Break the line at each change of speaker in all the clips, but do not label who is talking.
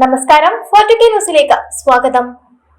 നമസ്കാരം. ഫോർട്ടുകെ ന്യൂസിലേക്ക് സ്വാഗതം.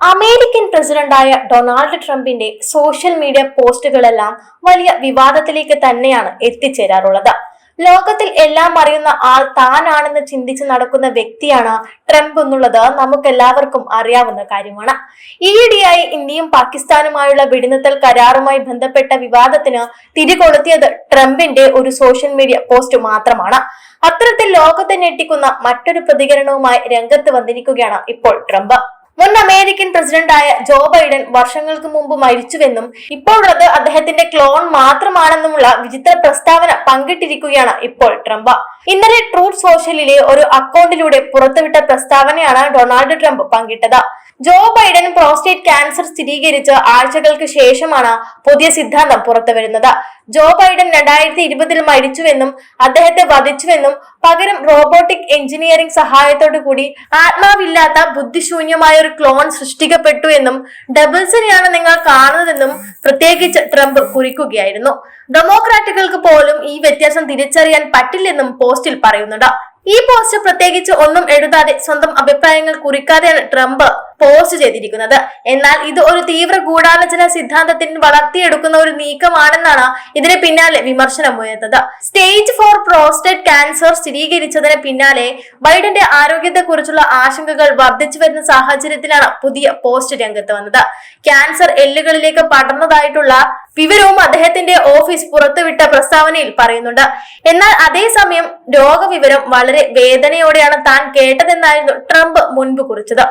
അമേരിക്കൻ പ്രസിഡന്റായ ഡൊണാൾഡ് ട്രംപിന്റെ സോഷ്യൽ മീഡിയ പോസ്റ്റുകളെല്ലാം വലിയ വിവാദത്തിലേക്ക് തന്നെയാണ് എത്തിച്ചേരാറുള്ളത്. ലോകത്തിൽ എല്ലാം അറിയുന്ന ആൾ താനാണെന്ന് ചിന്തിച്ച് നടക്കുന്ന വ്യക്തിയാണ് ട്രംപ് എന്നുള്ളത് നമുക്കെല്ലാവർക്കും അറിയാവുന്ന കാര്യമാണ്. ഈയിടെയായി ഇന്ത്യയും പാകിസ്ഥാനുമായുള്ള വെടിനിർത്തൽ കരാറുമായി ബന്ധപ്പെട്ട വിവാദത്തിന് തിരികൊളുത്തിയത് ട്രംപിന്റെ ഒരു സോഷ്യൽ മീഡിയ പോസ്റ്റ് മാത്രമാണ്. അത്തരത്തിൽ ലോകത്തെ ഞെട്ടിക്കുന്ന മറ്റൊരു പ്രതികരണവുമായി രംഗത്ത് വന്നിരിക്കുകയാണ് ഇപ്പോൾ ട്രംപ്. മുൻ അമേരിക്കൻ പ്രസിഡന്റായ ജോ ബൈഡൻ വർഷങ്ങൾക്ക് മുമ്പ് മരിച്ചുവെന്നും ഇപ്പോഴുള്ളത് അദ്ദേഹത്തിന്റെ ക്ലോൺ മാത്രമാണെന്നുമുള്ള വിചിത്ര പ്രസ്താവന പങ്കിട്ടിരിക്കുകയാണ് ഇപ്പോൾ ട്രംപ്. ഇന്നലെ ട്രൂത്ത് സോഷ്യലിലെ ഒരു അക്കൗണ്ടിലൂടെ പുറത്തുവിട്ട പ്രസ്താവനയാണ് ഡൊണാൾഡ് ട്രംപ് പങ്കിട്ടത്. ജോ ബൈഡൻ പ്രോസ്റ്റേറ്റ് ക്യാൻസർ സ്ഥിരീകരിച്ച് ആഴ്ചകൾക്ക് ശേഷമാണ് പുതിയ സിദ്ധാന്തം പുറത്തുവരുന്നത്. ജോ ബൈഡൻ രണ്ടായിരത്തി ഇരുപതിൽ മരിച്ചുവെന്നും അദ്ദേഹത്തെ വധിച്ചുവെന്നും പകരം റോബോട്ടിക് എഞ്ചിനീയറിംഗ് സഹായത്തോടു കൂടി ആത്മാവില്ലാത്ത ബുദ്ധിശൂന്യമായ ഒരു ക്ലോൺ സൃഷ്ടിക്കപ്പെട്ടു എന്നും ഡബിൾസിനെയാണ് നിങ്ങൾ കാണുന്നതെന്നും പ്രത്യേകിച്ച് ട്രംപ് കുറിക്കുകയായിരുന്നു. ഡെമോക്രാറ്റുകൾക്ക് പോലും ഈ വ്യത്യാസം തിരിച്ചറിയാൻ പറ്റില്ലെന്നും പോസ്റ്റിൽ പറയുന്നുണ്ട്. ഈ പോസ്റ്റ് പ്രത്യേകിച്ച് ഒന്നും എഴുതാതെ സ്വന്തം അഭിപ്രായങ്ങൾ കുറിക്കാതെയാണ് ട്രംപ് പോസ്റ്റ് ചെയ്തിരിക്കുന്നത്. എന്നാൽ ഇത് ഒരു തീവ്ര ഗൂഢാലോചന സിദ്ധാന്തത്തിന് വളർത്തിയെടുക്കുന്ന ഒരു നീക്കമാണെന്നാണ് ഇതിന് പിന്നാലെ വിമർശനമുയർന്നത് സ്റ്റേജ് ഫോർ പ്രോസ്റ്റേറ്റ് ക്യാൻസർ സ്ഥിരീകരിച്ചതിന് പിന്നാലെ ബൈഡന്റെ ആരോഗ്യത്തെക്കുറിച്ചുള്ള ആശങ്കകൾ വർദ്ധിച്ചു വരുന്ന സാഹചര്യത്തിലാണ് പുതിയ പോസ്റ്റ് രംഗത്ത് വന്നത്. ക്യാൻസർ എല്ലുകളിലേക്ക് പടർന്നതായിട്ടുള്ള വിവരവും അദ്ദേഹത്തിന്റെ ഓഫീസ് പുറത്തുവിട്ട പ്രസ്താവനയിൽ പറയുന്നുണ്ട്. എന്നാൽ അതേസമയം രോഗവിവരം വളരെ വേദനയോടെയാണ് താൻ കേട്ടതെന്നായിരുന്നു ട്രംപ് മുൻപ് കുറിച്ചത്.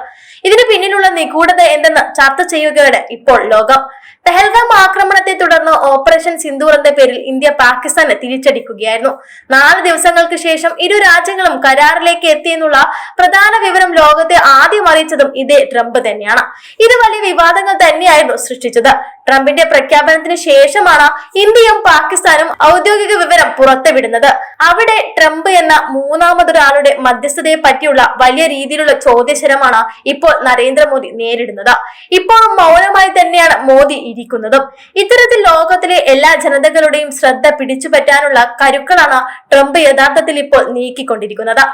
ഇതിന് പിന്നിലുള്ള നിഗൂഢത എന്തെന്ന് ചർച്ച ചെയ്യുകയാണ് ഇപ്പോൾ ലോകം. പെഹൽഗാം ആക്രമണത്തെ തുടർന്ന് ഓപ്പറേഷൻ സിന്ദൂർ എന്ന പേരിൽ ഇന്ത്യ പാകിസ്ഥാനെ തിരിച്ചടിക്കുകയായിരുന്നു. നാല് ദിവസങ്ങൾക്ക് ശേഷം ഇരു രാജ്യങ്ങളും കരാറിലേക്ക് എത്തിയെന്നുള്ള പ്രധാന വിവരം ലോകത്തെ ആദ്യം അറിയിച്ചതും ഇതേ ട്രംപ് തന്നെയാണ്. ഇത് വലിയ വിവാദങ്ങൾ തന്നെയായിരുന്നു സൃഷ്ടിച്ചത്. ട്രംപിന്റെ പ്രഖ്യാപനത്തിന് ശേഷമാണ് ഇന്ത്യയും പാകിസ്ഥാനും ഔദ്യോഗിക വിവരം പുറത്തുവിടുന്നത്. അവിടെ ട്രംപ് എന്ന മൂന്നാമതൊരാളുടെ മധ്യസ്ഥതയെ പറ്റിയുള്ള വലിയ രീതിയിലുള്ള ചോദ്യശരമാണ് ഇപ്പോൾ നരേന്ദ്രമോദി നേരിടുന്നത്. ഇപ്പോൾ മൗനമായി തന്നെയാണ് മോദി ഇരിക്കുന്നതും. ഇത്തരത്തിൽ ലോകത്തിലെ എല്ലാ ജനതകളുടെയും ശ്രദ്ധ പിടിച്ചുപറ്റാനുള്ള കരുക്കളാണ് ട്രംപ് യഥാർത്ഥത്തിൽ ഇപ്പോൾ നീക്കിക്കൊണ്ടിരിക്കുന്നത്.